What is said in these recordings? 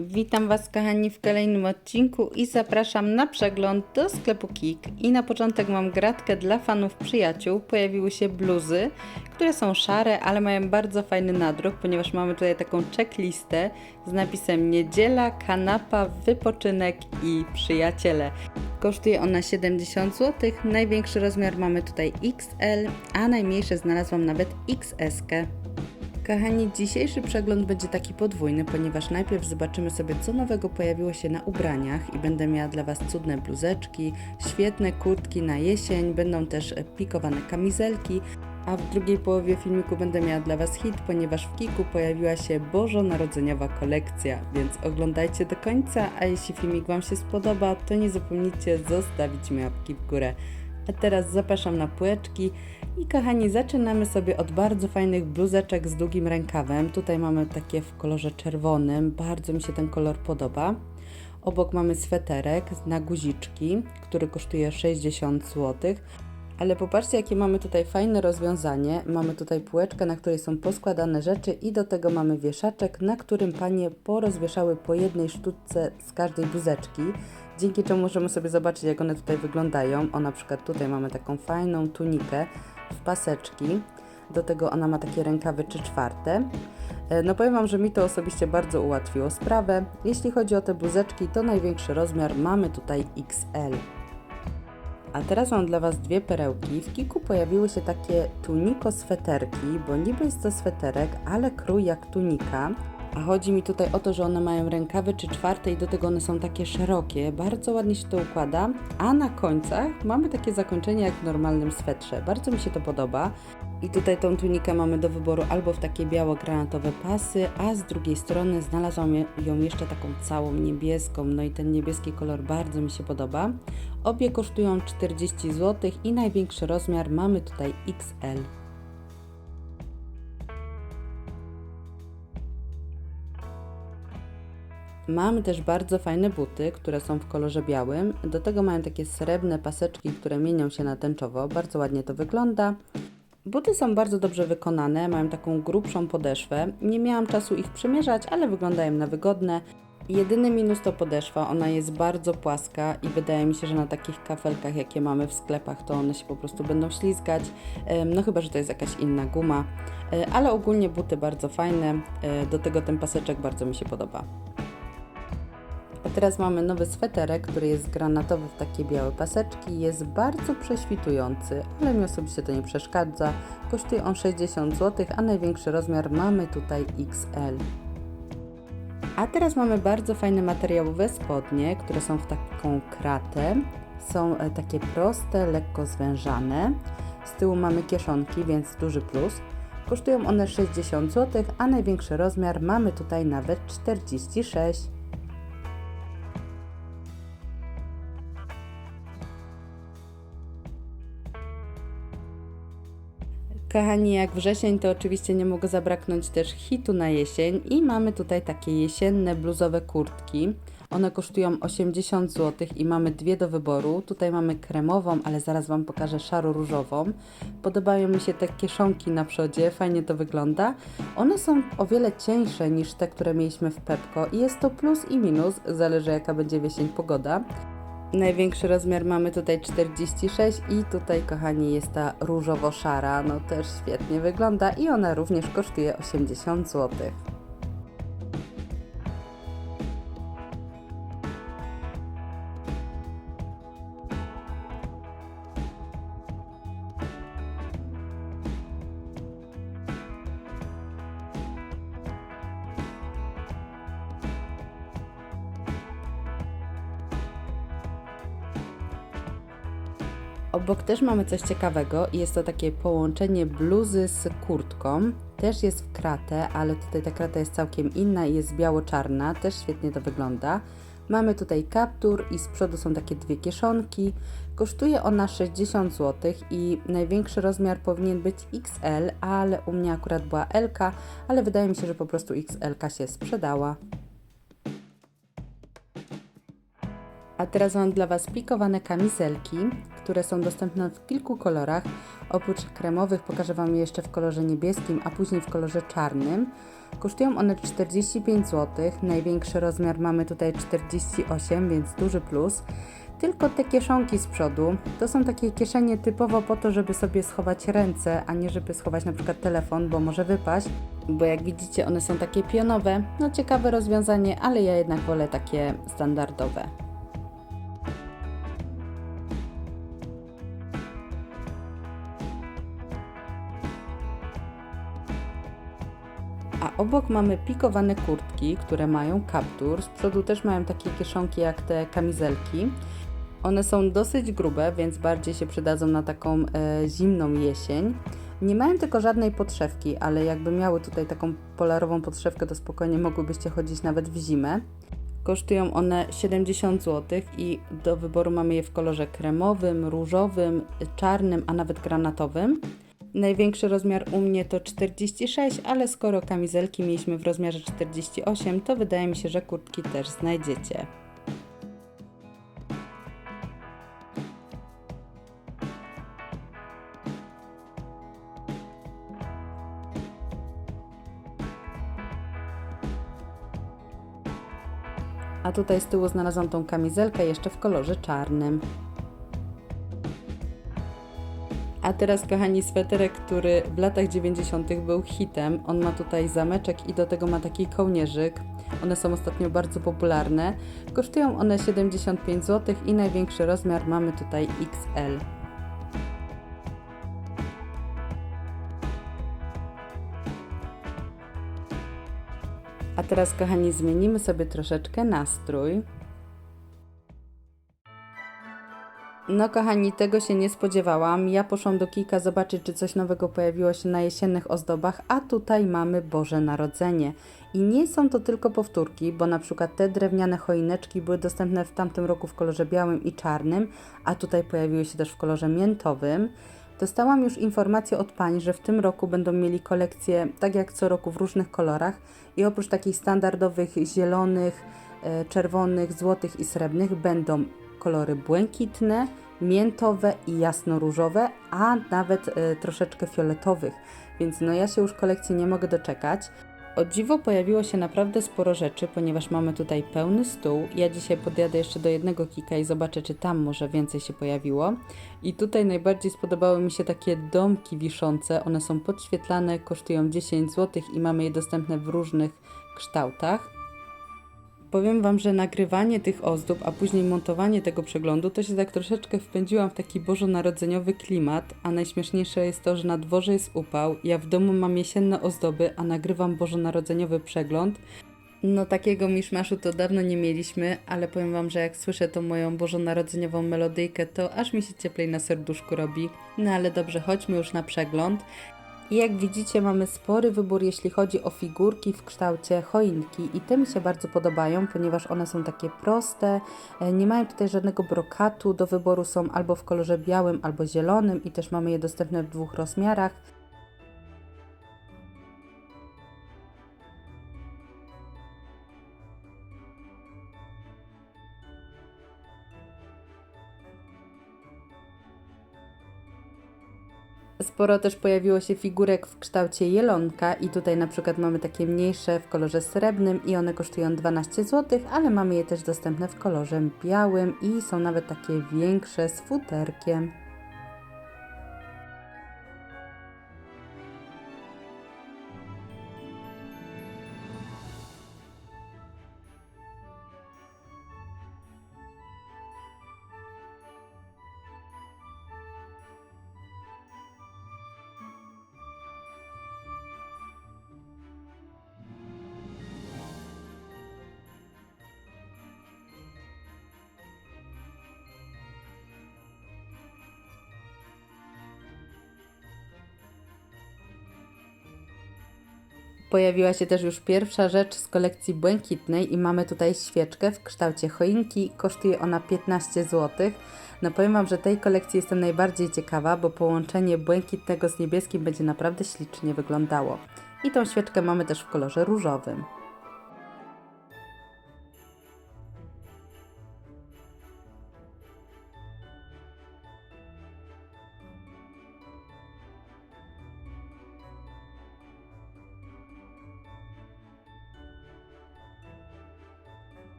Witam Was kochani w kolejnym odcinku i zapraszam na przegląd do sklepu Kik. I na początek mam gratkę dla fanów przyjaciół. Pojawiły się bluzy, które są szare, ale mają bardzo fajny nadruk, ponieważ mamy tutaj taką checklistę z napisem niedziela, kanapa, wypoczynek i przyjaciele. Kosztuje ona 70 zł, największy rozmiar mamy tutaj XL, a najmniejszy znalazłam nawet XS. -kę. Kochani, dzisiejszy przegląd będzie taki podwójny, ponieważ najpierw zobaczymy sobie, co nowego pojawiło się na ubraniach i będę miała dla Was cudne bluzeczki, świetne kurtki na jesień, będą też pikowane kamizelki, a w drugiej połowie filmiku będę miała dla Was hit, ponieważ w Kiku pojawiła się bożonarodzeniowa kolekcja, więc oglądajcie do końca, a jeśli filmik Wam się spodoba, to nie zapomnijcie zostawić mi łapki w górę. A teraz zapraszam na półeczki i kochani, zaczynamy sobie od bardzo fajnych bluzeczek z długim rękawem. Tutaj mamy takie w kolorze czerwonym, bardzo mi się ten kolor podoba. Obok mamy sweterek na guziczki, który kosztuje 60 zł. Ale popatrzcie, jakie mamy tutaj fajne rozwiązanie. Mamy tutaj półeczkę, na której są poskładane rzeczy i do tego mamy wieszaczek, na którym panie porozwieszały po jednej sztuce z każdej bluzeczki. Dzięki czemu możemy sobie zobaczyć, jak one tutaj wyglądają. O, na przykład tutaj mamy taką fajną tunikę w paseczki. Do tego ona ma takie rękawy czy czwarte. E, No powiem Wam, że mi to osobiście bardzo ułatwiło sprawę. Jeśli chodzi o te bluzeczki, to największy rozmiar mamy tutaj XL. A teraz mam dla Was dwie perełki. W Kiku pojawiły się takie tuniko sweterki, bo niby jest to sweterek, ale krój jak tunika. A chodzi mi tutaj o to, że one mają rękawy czy czwarte i do tego one są takie szerokie. Bardzo ładnie się to układa. A na końcach mamy takie zakończenie jak w normalnym swetrze. Bardzo mi się to podoba. I tutaj tą tunikę mamy do wyboru albo w takie biało-granatowe pasy, a z drugiej strony znalazłam ją jeszcze taką całą niebieską. No i ten niebieski kolor bardzo mi się podoba. Obie kosztują 40 zł i największy rozmiar mamy tutaj XL. Mamy też bardzo fajne buty, które są w kolorze białym. Do tego mają takie srebrne paseczki, które mienią się na tęczowo. Bardzo ładnie to wygląda. Buty są bardzo dobrze wykonane, mają taką grubszą podeszwę. Nie miałam czasu ich przymierzać, ale wyglądają na wygodne. Jedyny minus to podeszwa, ona jest bardzo płaska i wydaje mi się, że na takich kafelkach, jakie mamy w sklepach, to one się po prostu będą ślizgać. No chyba, że to jest jakaś inna guma. E, Ale ogólnie buty bardzo fajne, E, do tego ten paseczek bardzo mi się podoba. A teraz mamy nowy sweterek, który jest granatowy w takie białe paseczki. Jest bardzo prześwitujący, ale mi osobiście to nie przeszkadza. Kosztuje on 60 zł, a największy rozmiar mamy tutaj XL. A teraz mamy bardzo fajne materiałowe spodnie, które są w taką kratę. Są e, takie proste, lekko zwężane. Z tyłu mamy kieszonki, więc duży plus. Kosztują one 60 zł, a największy rozmiar mamy tutaj nawet 46 Kochani, jak wrzesień, to oczywiście nie mogło zabraknąć też hitu na jesień i mamy tutaj takie jesienne bluzowe kurtki. One kosztują 80 zł i mamy dwie do wyboru. Tutaj mamy kremową, ale zaraz Wam pokażę szaro-różową. Podobają mi się te kieszonki na przodzie, fajnie to wygląda. One są o wiele cieńsze niż te, które mieliśmy w Pepko i jest to plus i minus, zależy jaka będzie wiesień pogoda. Największy rozmiar mamy tutaj 46 i tutaj kochani jest ta różowo-szara, no też świetnie wygląda i ona również kosztuje 80 zł. Obok też mamy coś ciekawego i jest to takie połączenie bluzy z kurtką. Też jest w kratę, ale tutaj ta krata jest całkiem inna i jest biało-czarna, też świetnie to wygląda. Mamy tutaj kaptur i z przodu są takie dwie kieszonki. Kosztuje ona 60 zł i największy rozmiar powinien być XL, ale u mnie akurat była LK, ale wydaje mi się, że po prostu XL się sprzedała. A teraz mam dla Was pikowane kamizelki, które są dostępne w kilku kolorach. Oprócz kremowych pokażę Wam je jeszcze w kolorze niebieskim, a później w kolorze czarnym. Kosztują one 45 zł. Największy rozmiar mamy tutaj 48, więc duży plus. Tylko te kieszonki z przodu to są takie kieszenie typowo po to, żeby sobie schować ręce, a nie żeby schować na przykład telefon, bo może wypaść. Bo jak widzicie, one są takie pionowe. No ciekawe rozwiązanie, ale ja jednak wolę takie standardowe. Obok mamy pikowane kurtki, które mają kaptur. Z przodu też mają takie kieszonki jak te kamizelki. One są dosyć grube, więc bardziej się przydadzą na taką e, zimną jesień. Nie mają tylko żadnej podszewki, ale jakby miały tutaj taką polarową podszewkę, to spokojnie mogłybyście chodzić nawet w zimę. Kosztują one 70 zł i do wyboru mamy je w kolorze kremowym, różowym, czarnym, a nawet granatowym. Największy rozmiar u mnie to 46, ale skoro kamizelki mieliśmy w rozmiarze 48, to wydaje mi się, że kurtki też znajdziecie. A tutaj z tyłu znalazłam tą kamizelkę jeszcze w kolorze czarnym. A teraz, kochani, sweterek, który w latach 90. był hitem. On ma tutaj zameczek i do tego ma taki kołnierzyk. One są ostatnio bardzo popularne. Kosztują one 75 zł i największy rozmiar mamy tutaj XL. A teraz, kochani, zmienimy sobie troszeczkę nastrój. No kochani, tego się nie spodziewałam. Ja poszłam do Kika zobaczyć, czy coś nowego pojawiło się na jesiennych ozdobach, a tutaj mamy Boże Narodzenie. I nie są to tylko powtórki, bo na przykład te drewniane choineczki były dostępne w tamtym roku w kolorze białym i czarnym, a tutaj pojawiły się też w kolorze miętowym. Dostałam już informację od pań, że w tym roku będą mieli kolekcję tak jak co roku w różnych kolorach i oprócz takich standardowych zielonych, e, czerwonych, złotych i srebrnych będą kolory błękitne, miętowe i jasno-różowe, a nawet e, troszeczkę fioletowych. Więc no ja się już kolekcji nie mogę doczekać. O dziwo pojawiło się naprawdę sporo rzeczy, ponieważ mamy tutaj pełny stół. Ja dzisiaj podjadę jeszcze do jednego kika i zobaczę, czy tam może więcej się pojawiło. I tutaj najbardziej spodobały mi się takie domki wiszące. One są podświetlane, kosztują 10 zł i mamy je dostępne w różnych kształtach. Powiem Wam, że nagrywanie tych ozdób, a później montowanie tego przeglądu, to się tak troszeczkę wpędziłam w taki bożonarodzeniowy klimat, a najśmieszniejsze jest to, że na dworze jest upał, ja w domu mam jesienne ozdoby, a nagrywam bożonarodzeniowy przegląd. No takiego miszmaszu to dawno nie mieliśmy, ale powiem Wam, że jak słyszę tą moją bożonarodzeniową melodyjkę, to aż mi się cieplej na serduszku robi. No ale dobrze, chodźmy już na przegląd. I jak widzicie, mamy spory wybór, jeśli chodzi o figurki w kształcie choinki, i te mi się bardzo podobają, ponieważ one są takie proste, e, nie mają tutaj żadnego brokatu. Do wyboru są albo w kolorze białym, albo zielonym, i też mamy je dostępne w dwóch rozmiarach. Sporo też pojawiło się figurek w kształcie jelonka i tutaj na przykład mamy takie mniejsze w kolorze srebrnym i one kosztują 12 zł, ale mamy je też dostępne w kolorze białym i są nawet takie większe z futerkiem. Pojawiła się też już pierwsza rzecz z kolekcji błękitnej i mamy tutaj świeczkę w kształcie choinki. Kosztuje ona 15 zł. No powiem Wam, że tej kolekcji jestem najbardziej ciekawa, bo połączenie błękitnego z niebieskim będzie naprawdę ślicznie wyglądało. I tą świeczkę mamy też w kolorze różowym.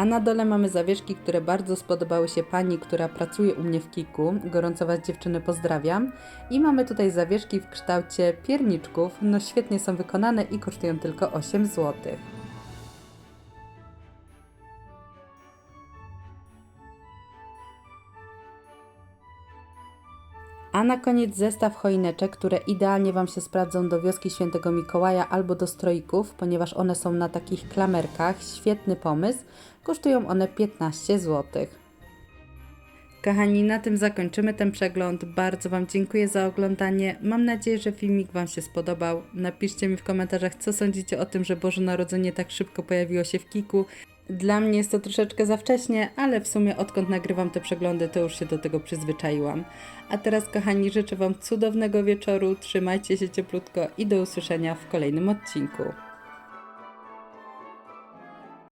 A na dole mamy zawieszki, które bardzo spodobały się pani, która pracuje u mnie w Kiku. Gorąco Was dziewczyny pozdrawiam. I mamy tutaj zawieszki w kształcie pierniczków. No świetnie są wykonane i kosztują tylko 8 zł. A na koniec zestaw choineczek, które idealnie Wam się sprawdzą do wioski Świętego Mikołaja albo do stroików, ponieważ one są na takich klamerkach. Świetny pomysł. Kosztują one 15 zł. Kochani, na tym zakończymy ten przegląd. Bardzo Wam dziękuję za oglądanie. Mam nadzieję, że filmik Wam się spodobał. Napiszcie mi w komentarzach, co sądzicie o tym, że Boże Narodzenie tak szybko pojawiło się w Kiku. Dla mnie jest to troszeczkę za wcześnie, ale w sumie odkąd nagrywam te przeglądy, to już się do tego przyzwyczaiłam. A teraz, kochani, życzę Wam cudownego wieczoru, trzymajcie się cieplutko i do usłyszenia w kolejnym odcinku.